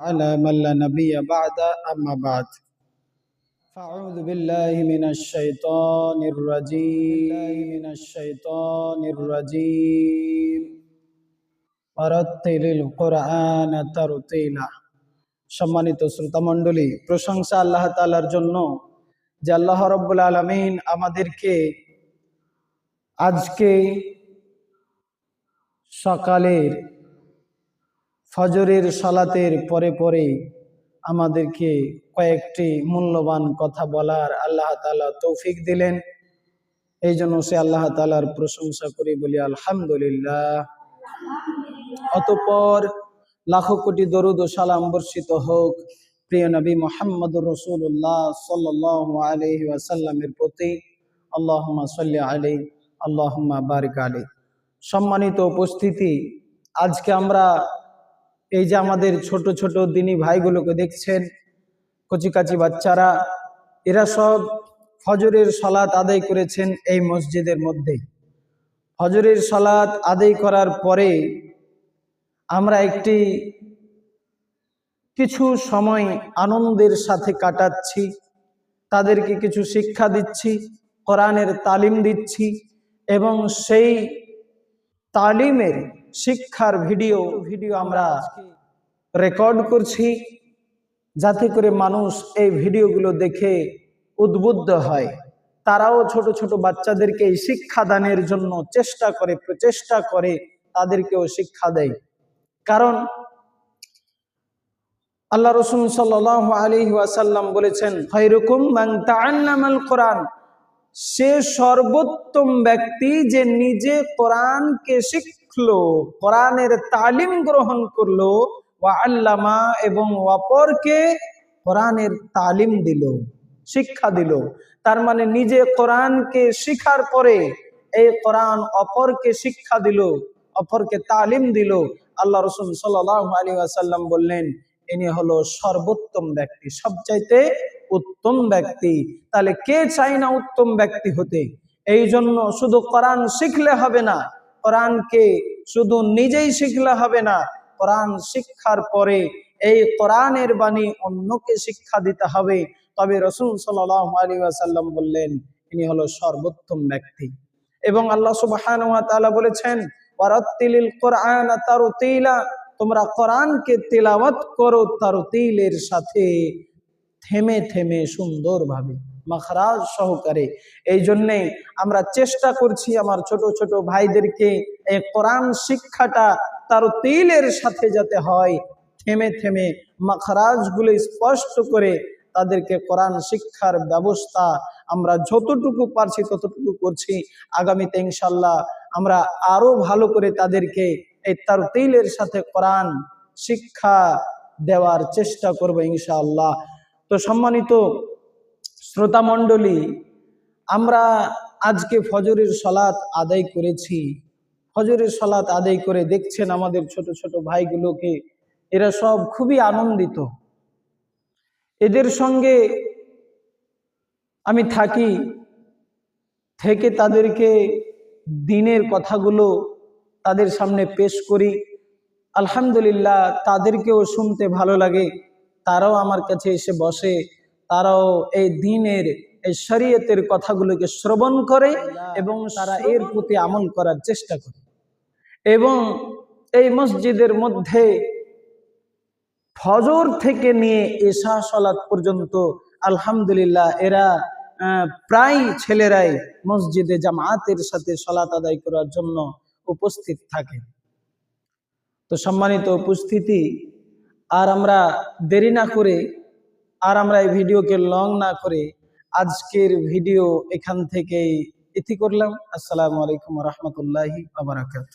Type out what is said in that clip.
على من لا نبي بعد أما بعد فأعوذ بالله من الشيطان الرجيم من الشيطان الرجيم ورتل القرآن ترتيلا সম্মানিত শ্রোতা মণ্ডলী প্রশংসা আল্লাহ তাআলার জন্য যে আল্লাহ রব্বুল আলমিন আমাদেরকে আজকে সকালের ফজরের সালাতের পরে পরে আমাদেরকে কয়েকটি মূল্যবান কথা বলার আল্লাহ তালা তৌফিক দিলেন। এই জন্য সে আল্লাহ তালার প্রশংসা করি, বলি, আলহামদুলিল্লাহ। অতপর লাখো কোটি দরুদ ও সালাম বর্ষিত হোক, প্রিয় নবী মোহাম্মদ রসুল্লাহ সাল্লাহ আলহি ওয়াসাল্লামের প্রতি। আল্লাহমা সাল্লি আলী আল্লাহমা বারিক আলী সম্মানিত উপস্থিতি, আজকে আমরা এই যে আমাদের ছোট ছোট দিনী ভাইগুলোকে দেখছেন, কচিকাচি বাচ্চারা, এরা সব ফজরের সলাৎ আদায় করেছেন এই মসজিদের মধ্যে। ফজরের সলাৎ আদায় করার পরে আমরা একটি কিছু সময় আনন্দের সাথে কাটাচ্ছি, তাদেরকে কিছু শিক্ষা দিচ্ছি, কোরআনের তালিম দিচ্ছি এবং সেই তালিমের শিক্ষার ভিডিও ভিডিও আমরা রেকর্ড করছি যাতে করে মানুষ এই ভিডিওগুলো দেখে উদ্বুদ্ধ হয়। তারাও ছোট ছোট বাচ্চাদেরকে এই শিক্ষাদানের জন্য চেষ্টা করে, প্রচেষ্টা করে তাদেরকেও শিক্ষা দেয়। কারণ আল্লাহ রসুল সাল আলী ওয়াসাল্লাম বলেছেন হৈরকম কোরআন। সে সর্বোত্তম ব্যক্তি যে নিজে কোরআনকে শিখলো, কোরআনের তালিম গ্রহণ করল, ওয়া আল্লামা এবং অপরকে কোরআনের তালিম দিল, শিক্ষা দিল। তার মানে নিজে কোরআনকে শিখার পরে এই কোরআন অপরকে শিক্ষা দিল, অপরকে তালিম দিল। আল্লাহ রসুল সাল্লাহ আলী আসাল্লাম বললেন, ইনি হলো সর্বোত্তম ব্যক্তি, সবচাইতে উত্তম ব্যক্তি। তাহলে কে চাই না উত্তম ব্যক্তি হতে? এই জন্য শুধু কোরআন শিখলে হবে না কোরআনকে শুধু নিজেই শিখলে হবে না, কোরআন শিক্ষার পরে এই কোরআনের বাণী অন্যকে শিক্ষা দিতে হবে। তবে রসুল সাল্লাহ আলী আসাল্লাম বললেন ইনি হলো সর্বোত্তম ব্যক্তি। এবং আল্লাহ সুবাহান বলেছেন তোমরা কোরআনকে তেলাওয়াত করো তারুতিলের সাথে থেমে থেমে সুন্দরভাবে। মাখরাজ সহকারে। এই জন্যে আমরা চেষ্টা করছি আমার ছোট ছোট ভাইদেরকে এই কোরআন শিক্ষাটা তার তিলের সাথে যাতে হয়, থেমে থেমে মাখরাজগুলো স্পষ্ট করে তাদেরকে কোরআন শিক্ষার ব্যবস্থা আমরা যতটুকু পারছি ততটুকু করছি। আগামীতে ইনশাল্লাহ আমরা আরও ভালো করে তাদেরকে এই তার তিলের সাথে কোরআন শিক্ষা দেওয়ার চেষ্টা করব ইনশাআল্লাহ। তো সম্মানিত শ্রোতা মণ্ডলী আমরা আজকে ফজরের সলাৎ আদায় করেছি। ফজরের সলাৎ আদায় করে দেখছেন আমাদের ছোট ছোট ভাইগুলোকে, এরা সব খুবই আনন্দিত। এদের সঙ্গে আমি থাকি, থেকে তাদেরকে দিনের কথাগুলো তাদের সামনে পেশ করি। আলহামদুলিল্লাহ, তাদেরকেও শুনতে ভালো লাগে, তারাও আমার কাছে এসে বসে। তারাও এই দিনের, এই শরীয়তের কথাগুলোকে শ্রবণ করে এবং তারা এর প্রতি আমল করার চেষ্টা করে। এবং এই মসজিদের মধ্যে ফজর থেকে নিয়ে এশা সলাৎ পর্যন্ত আলহামদুলিল্লাহ এরা প্রায় ছেলেরাই মসজিদে জামাতের সাথে সলাত আদায় করার জন্য উপস্থিত থাকে তো সম্মানিত উপস্থিতি, আর আমরা দেরি না করে আর আমরা এই ভিডিওকে লং না করে আজকের ভিডিও এখান থেকেই ইতি করলাম। আসসালামু আলাইকুম রহমতুল্লাহি আবরাকাত